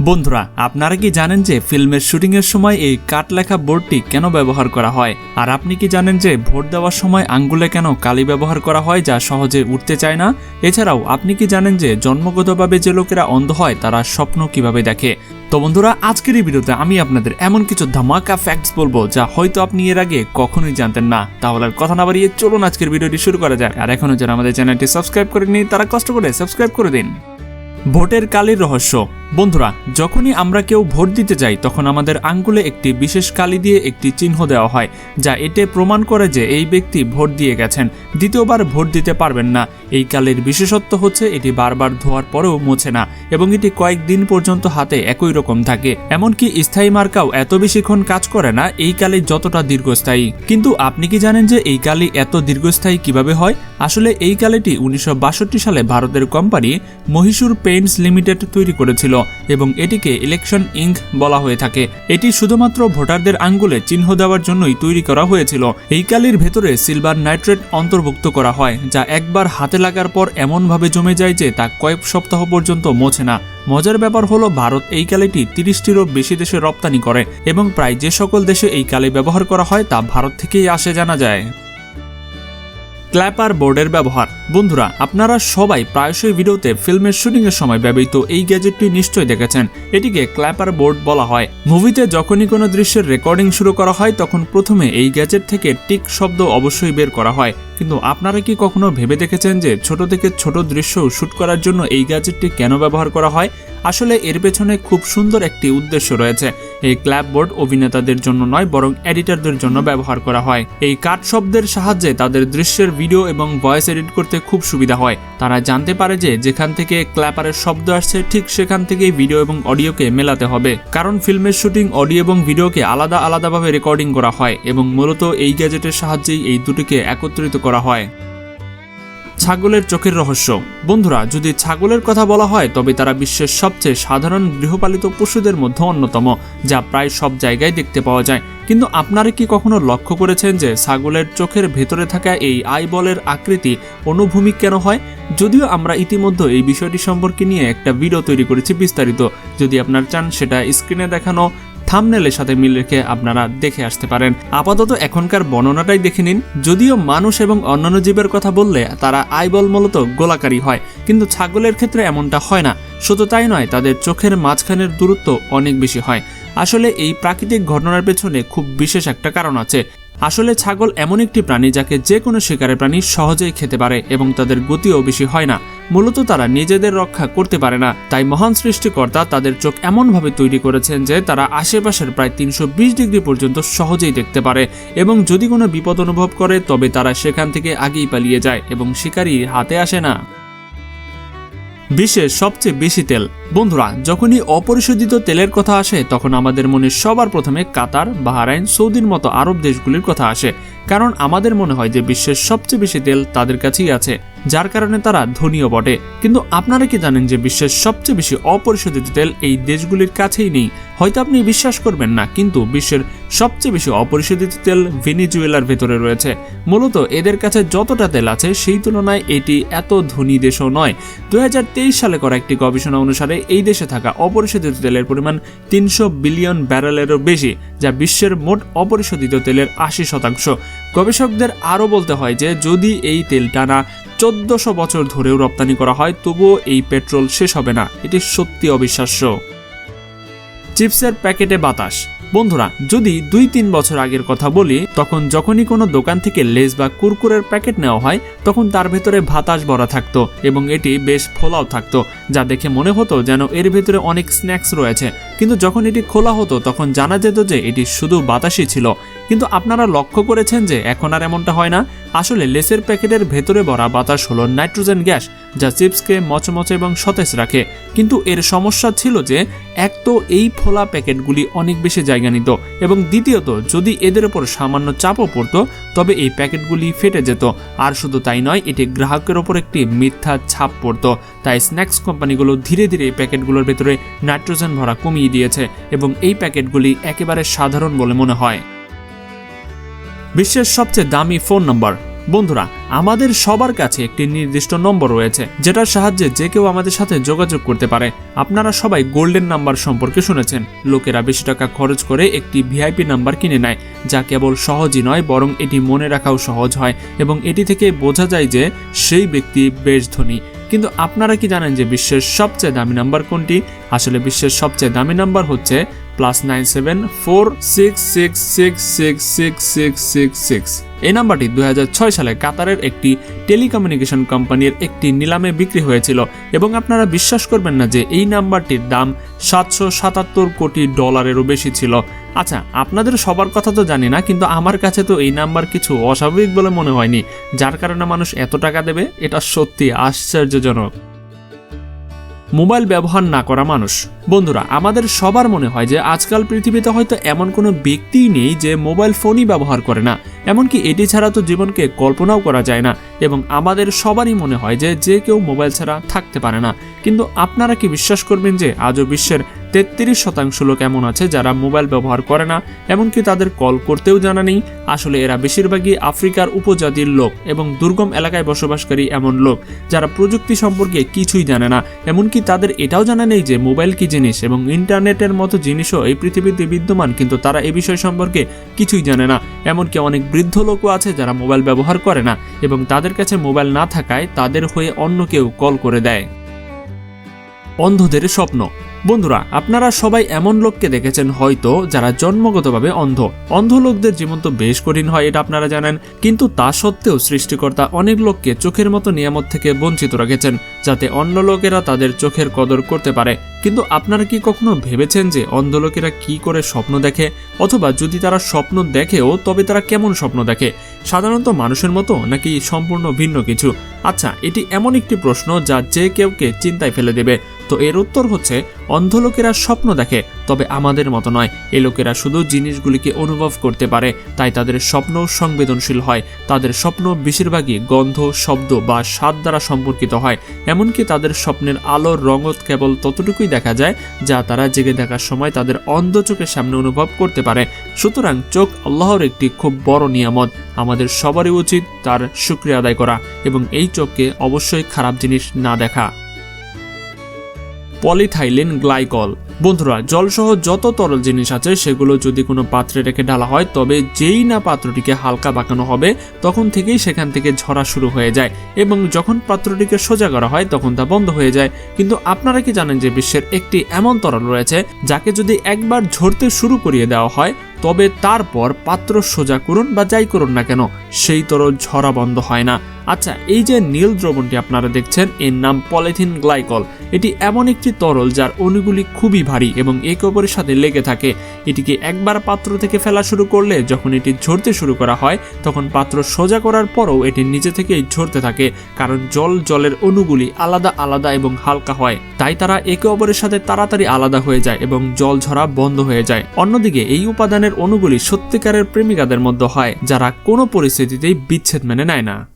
বন্ধুরা, আপনারা কি জানেন যে ফিল্মের শুটিংয়ের সময় এই কাট লেখা বোর্ডটি কেন ব্যবহার করা হয়? আর আপনি কি জানেন যে ভোট দেওয়ার সময় আঙ্গুলে কেন কালি ব্যবহার করা হয় যা সহজে উঠতে চায় না? এছাড়াও, আপনি কি জানেন যে জন্মগতভাবে যে লোকেরা অন্ধ হয়, তারা স্বপ্ন কীভাবে দেখে? তো বন্ধুরা, আজকের এই ভিডিওতে আমি আপনাদের এমন কিছু ধামাকা ফ্যাক্টস বলব যা হয়তো আপনি এর আগে কখনোই জানতেন না। তাহলে আর কথা না বাড়িয়ে চলুন আজকের ভিডিওটি শুরু করা যাক। আর এখনও যারা আমাদের চ্যানেলটি সাবস্ক্রাইব করেনি তারা কষ্ট করে সাবস্ক্রাইব করে দিন। ভোটের কালির রহস্য। বন্ধুরা, যখনই আমরা কেউ ভোট দিতে যাই, তখন আমাদের আঙ্গুলে একটি বিশেষ কালি দিয়ে একটি চিহ্ন দেওয়া হয়, যা এতে প্রমাণ করে যে এই ব্যক্তি ভোট দিয়ে গেছেন। দ্বিতীয়বার ভোট দিতে পারবেন না। এই কালির বিশেষত্ব হচ্ছে, এটি বারবার ধোয়ার পরেও মোছে না, এবং এটি কয়েকদিন পর্যন্ত হাতে একই রকম থাকে। এমনকি স্থায়ী মার্কাও এত বেশিক্ষণ কাজ করে না, এই কালি যতটা দীর্ঘস্থায়ী। কিন্তু আপনি কি জানেন যে এই কালি এত দীর্ঘস্থায়ী কীভাবে হয়? আসলে এই কালিটি উনিশশো বাষট্টি সালে ভারতের কোম্পানি মহীশূর পেইন্টস লিমিটেড তৈরি করেছিল। এবং এটিকে ইলেকশন ইঙ্ক বলা হয়ে থাকে। এটি শুধুমাত্র ভোটারদের আঙ্গুলে চিহ্ন দেওয়ার জন্যই তৈরি করা হয়েছিল। এই কালির ভেতরে সিলভার নাইট্রেট অন্তর্ভুক্ত করা হয়, যা একবার হাতে লাগার পর এমনভাবে জমে যায় যে তা কয়েক সপ্তাহ পর্যন্ত মোছে না। মজার ব্যাপার হলো, ভারত এই কালিটি তিরিশটিরও বেশি দেশে রপ্তানি করে এবং প্রায় যে সকল দেশে এই কালি ব্যবহার করা হয় তা ভারত থেকেই আসে জানা যায়। ক্ল্যাপার বোর্ডের ব্যবহার। বন্ধুরা, আপনারা সবাই প্রায়শই ভিডিওতে ফিল্মের শুটিংয়ের সময় ব্যবহৃত এই গ্যাজেটটি নিশ্চয়ই দেখেছেন। এটিকে ক্ল্যাপার বোর্ড বলা হয়। মুভিতে যখনই কোনো দৃশ্যের রেকর্ডিং শুরু করা হয়, তখন প্রথমে এই গ্যাজেট থেকে টিক শব্দ অবশ্যই বের করা হয়। কিন্তু আপনারা কি কখনো ভেবে দেখেছেন যে ছোট থেকে ছোট দৃশ্য শুট করার জন্য এই গ্যাজেটটি কেন ব্যবহার করা হয়? আসলে এর পেছনে খুব সুন্দর একটি উদ্দেশ্য রয়েছে। এই ক্ল্যাপবোর্ড অভিনেতাদের জন্য নয়, বরং এডিটরদের জন্য ব্যবহার করা হয়। এই কাট শব্দের সাহায্যে তাদের দৃশ্যের ভিডিও এবং ভয়েস এডিট করতে খুব সুবিধা হয়। তারা জানতে পারে যে যেখান থেকে ক্ল্যাপারের শব্দ আসছে, ঠিক সেখান থেকেই ভিডিও এবং অডিওকে মেলাতে হবে। কারণ ফিল্মের শুটিং, অডিও এবং ভিডিওকে আলাদা আলাদাভাবে রেকর্ডিং করা হয় এবং মূলত এই গ্যাজেটের সাহায্যেই এই দুটিকে একত্রিত করা হয়। ছাগলের চোখের রহস্য। বন্ধুরা, যদি ছাগলের কথা বলা হয়, তবে তারা বিশ্বের সবচেয়ে সাধারণ গৃহপালিত পশুদের মধ্যে অন্যতম, যা প্রায় সব জায়গায় দেখতে পাওয়া যায়। কিন্তু আপনারা কি কখনো লক্ষ্য করেছেন যে ছাগলের চোখের ভেতরে থাকা এই আইবলের আকৃতি অনুভূমিক কেন হয়? যদিও আমরা ইতিমধ্যে এই বিষয়টি সম্পর্কে নিয়ে একটা ভিডিও তৈরি করেছি বিস্তারিত। যদি আপনার চান সেটা স্ক্রিনে দেখানো থামনেলের সাথে মিল রেখে আপনারা দেখে আসতে পারেন। আপাতত এখনকার বর্ণনাটাই দেখে নিন। যদিও মানুষ এবং অন্যান্য জীবের কথা বললে তারা আইবল মূলত গোলাকারী হয়, কিন্তু ছাগলের ক্ষেত্রে এমনটা হয় না। শুধু তাই নয়, তাদের চোখের মাঝখানের দূরত্ব অনেক বেশি হয়। আসলে এই প্রাকৃতিক ঘটনার পেছনে খুব বিশেষ একটা কারণ আছে। আসলে ছাগল এমন একটি প্রাণী যাকে যে কোনো শিকারের প্রাণী সহজেই খেতে পারে এবং তাদের গতিও বেশি হয় না। মূলত তারা নিজেদের রক্ষা করতে পারে না। তাই মহান সৃষ্টিকর্তা তাদের চোখ এমনভাবে তৈরি করেছেন যে তারা আশেপাশের প্রায় তিনশো বিশ ডিগ্রি পর্যন্ত সহজেই দেখতে পারে এবং যদি কোনো বিপদ অনুভব করে, তবে তারা সেখান থেকে আগেই পালিয়ে যায় এবং শিকারী হাতে আসে না। বিশ্বের সবচেয়ে বেশি তেল। বন্ধুরা, যখনই অপরিশোধিত তেলের কথা আসে, তখন আমাদের মনে সবার প্রথমে কাতার, বাহারাইন, সৌদির মতো আরব দেশগুলির কথা আসে। কারণ আমাদের মনে হয় যে বিশ্বের সবচেয়ে বেশি তেল তাদের কাছেই আছে। যার কারণে তারা ধনীয় বটে। কিন্তু আপনারা কি জানেন যে বিশ্বের সবচেয়ে বেশি অপরিশোধিত তেল এই দেশগুলির কাছেই নেই? হয়তো আপনি বিশ্বাস করবেন না, কিন্তু বিশ্বের সবচেয়ে বেশি অপরিশোধিত তেল ভেনিজুয়েলার ভেতরে রয়েছে। মূলত এদের কাছে যতটা তেল আছে সেই তুলনায় এটি এত ধনী দেশও নয়। দু সালে করা একটি গবেষণা অনুসারে এই দেশে থাকা অপরিশোধিত তেলের পরিমাণ তিনশো বিলিয়ন ব্যারেলেরও বেশি, যা বিশ্বের মোট অপরিশোধিত তেলের আশি শতাংশ। গবেষকদের আরও বলতে হয় যে যদি এই তেল টানা চোদ্দশো বছর ধরেও রপ্তানি করা হয়, তবুও এই পেট্রোল শেষ হবে না। এটি সত্যি অবিশ্বাস্য। চিপসের প্যাকেটে বাতাস। বন্ধুরা, যদি দুই তিন বছর আগের কথা বলি, তখন যখনই কোনো দোকান থেকে লেস বা কুরকুরের প্যাকেট নেওয়া হয়, তখন তার ভেতরে বাতাস ভরা থাকতো এবং এটি বেশ ফোলাও থাকতো, যা দেখে মনে হতো যেন এর ভেতরে অনেক স্ন্যাক্স রয়েছে। কিন্তু যখন এটি খোলা হতো, তখন জানা যেত যে এটি শুধু বাতাসই ছিল। কিন্তু আপনারা লক্ষ্য করেছেন যে এখন আর এমনটা হয় না। আসলে লেসের প্যাকেটের ভেতরে ভরা বাতাস হলো নাইট্রোজেন গ্যাস, যা চিপসকে মচমচে এবং সতেজ রাখে। কিন্তু এর সমস্যা ছিল যে এক তো এই ফোলা প্যাকেটগুলি অনেক বেশি জায়গা নিত এবং দ্বিতীয়ত, যদি এদের ওপর সামান্য চাপও পড়তো, তবে এই প্যাকেটগুলি ফেটে যেত। আর শুধু তাই নয়, এটি গ্রাহকের ওপর একটি মিথ্যা ছাপ পড়তো। তাই স্ন্যাক্স কোম্পানিগুলো ধীরে ধীরে এই প্যাকেটগুলোর ভেতরে নাইট্রোজেন ভরা কমিয়ে দিয়েছে এবং এই প্যাকেটগুলি একেবারে সাধারণ বলে মনে হয়। বিশ্বের সবচেয়ে দামি ফোন নম্বর। বন্ধুরা, আমাদের সবার কাছে একটি নির্দিষ্ট নম্বর রয়েছে, যেটার সাহায্যে যে কেউ আমাদের সাথে যোগাযোগ করতে পারে। আপনারা সবাই গোল্ডেন নাম্বার সম্পর্কে শুনেছেন। লোকেরা বেশি টাকা খরচ করে একটি ভিআইপি নাম্বার কিনে নেয়, যা কেবল সহজই নয়, বরং এটি মনে রাখাও সহজ হয় এবং এটি থেকে বোঝা যায় যে সেই ব্যক্তি বেশ ধনী। কিন্তু আপনারা কি জানেন যে বিশ্বের সবচেয়ে দামি নাম্বার কোনটি? আসলে বিশ্বের সবচেয়ে দামি নাম্বার হচ্ছে plus nine seven four six six six six six six six six এই নাম্বারটি ছয় সালে কাতারের একটি টেলিকমিউনিকেশন কোম্পানির একটি নিলামে বিক্রি হয়েছিল। এবং আপনারা বিশ্বাস করবেন না যে এই নাম্বারটির দাম সাতশো সাতাত্তর কোটি ডলারেরও বেশি ছিল। আচ্ছা আপনাদের সবার কথা তো জানি না, কিন্তু আমার কাছে তো এই নাম্বার কিছু অস্বাভাবিক বলে মনে হয়নি, যার কারণে মানুষ এত টাকা দেবে, এটা সত্যি আশ্চর্যজনক। মোবাইল ব্যবহার না করা মানুষ। বন্ধুরা, আমাদের সবার মনে হয় যে আজকাল পৃথিবীতে হয়তো এমন কোনো ব্যক্তিই নেই যে মোবাইল ফোনই ব্যবহার করে না। এমনকি এটি ছাড়া তো জীবনকে কল্পনাও করা যায় না, এবং আমাদের সবারই মনে হয় যে যে কেউ মোবাইল ছাড়া থাকতে পারে না। কিন্তু আপনারা কি বিশ্বাস করবেন যে, আজও বিশ্বের তেত্রিশ শতাংশ লোক এমন আছে যারা মোবাইল ব্যবহার করে না, এমনকি তাদের কল করতেও জানা নেই। আসলে এরা বেশিরভাগই আফ্রিকার উপজাতির লোক এবং দুর্গম এলাকায় বসবাসকারী এমন লোক, যারা প্রযুক্তি সম্পর্কে কিছুই জানে না। এমনকি তাদের এটাও জানা নেই যে মোবাইল কি জিনিস এবং ইন্টারনেটের মতো জিনিসও এই পৃথিবীতে বিদ্যমান, কিন্তু তারা এ বিষয় সম্পর্কে কিছুই জানে না। এমনকি অনেক বৃদ্ধ লোকও আছে যারা মোবাইল ব্যবহার করে না এবং তাদের কাছে মোবাইল না থাকায় তাদের হয়ে অন্য কেউ কল করে দেয়। অন্ধদের স্বপ্ন বন্ধুরা, আপনারা সবাই এমন লোককে দেখেছেন হয়তো যারা জন্মগতভাবে অন্ধ। অন্ধ লোকদের জীবন তো বেশ কঠিন হয়, এটা আপনারা জানেন। কিন্তু তা সত্ত্বেও সৃষ্টিকর্তা অনেক লোককে চোখের মতো নিয়ামত থেকে বঞ্চিত রেখেছেন, যাতে অন্য লোকেরা তাদের চোখের কদর করতে পারে। কিন্তু আপনারা কি কখনো ভেবেছেন যে অন্ধ লোকেরা কি করে স্বপ্ন দেখে? অথবা যদি তারা স্বপ্ন দেখেও, তবে তারা কেমন স্বপ্ন দেখে? সাধারণত মানুষের মতো নাকি সম্পূর্ণ ভিন্ন কিছু? আচ্ছা এটি এমন একটি প্রশ্ন যা যে কেউকে চিন্তায় ফেলে দেবে। তো এর উত্তর হচ্ছে অন্ধ লোকেরা স্বপ্ন দেখে, তবে আমাদের মতো নয়। এ লোকেরা শুধু জিনিসগুলিকে অনুভব করতে পারে, তাই তাদের স্বপ্ন সংবেদনশীল হয়। তাদের স্বপ্ন বেশিরভাগই গন্ধ, শব্দ বা স্বাদ দ্বারা সম্পর্কিত হয়। এমনকি তাদের স্বপ্নের আলোর রঙত কেবল ততটুকুই দেখা যায়, যা তারা জেগে দেখার সময় তাদের অন্ধ চোখের সামনে অনুভব করতে পারে। সুতরাং চোখ আল্লাহর একটি খুব বড় নিয়ামত। আমাদের সবারই উচিত তার শুক্রিয়া আদায় করা এবং এই চোখকে অবশ্যই খারাপ জিনিস না দেখা। Polyethylene glycol. বন্ধুরা, জলসহ যত তরল জিনিস আছে, সেগুলো যদি কোনো পাত্রে রেখে ঢালা হয়, তবে যেই না পাত্রটিকে হালকা বাঁকানো হবে, তখন থেকেই সেখান থেকে ঝরা শুরু হয়ে যায় এবং যখন পাত্রটিকে সোজা করা হয়, তখন তা বন্ধ হয়ে যায়। কিন্তু আপনারা কি জানেন যে বিশ্বের একটি এমন তরল রয়েছে, যাকে যদি একবার ঝরতে শুরু করিয়ে দেওয়া হয় তবে তারপর পাত্র সোজা করুন বা যাই করুন না কেন, সেই তরল ঝরা বন্ধ হয় না। আচ্ছা এই যে নীল দ্রবণটি আপনারা দেখছেন, এর নাম পলিথিন গ্লাইকল। এটি এমন একটি তরল যার অণুগুলি খুবই ভারী এবং একে অপরের সাথে লেগে থাকে। এটিকে একবার পাত্র থেকে ফেলা শুরু করলে যখন এটি ঝরতে শুরু করা হয়, তখন পাত্র সোজা করার পরও এটি নিচে থেকেই ঝরতে থাকে, কারণ জল জলের অণুগুলি আলাদা আলাদা এবং হালকা হয়। তাই তারা একে অপরের সাথে তাড়াতাড়ি আলাদা হয়ে যায় এবং জল ঝরা বন্ধ হয়ে যায়। অন্যদিকে এই উপাদানের অণুগুলি সত্যিকারের প্রেমিকাদের মধ্যে হয় যারা কোনো পরিস্থিতিতেই বিচ্ছেদ মেনে নেয় না।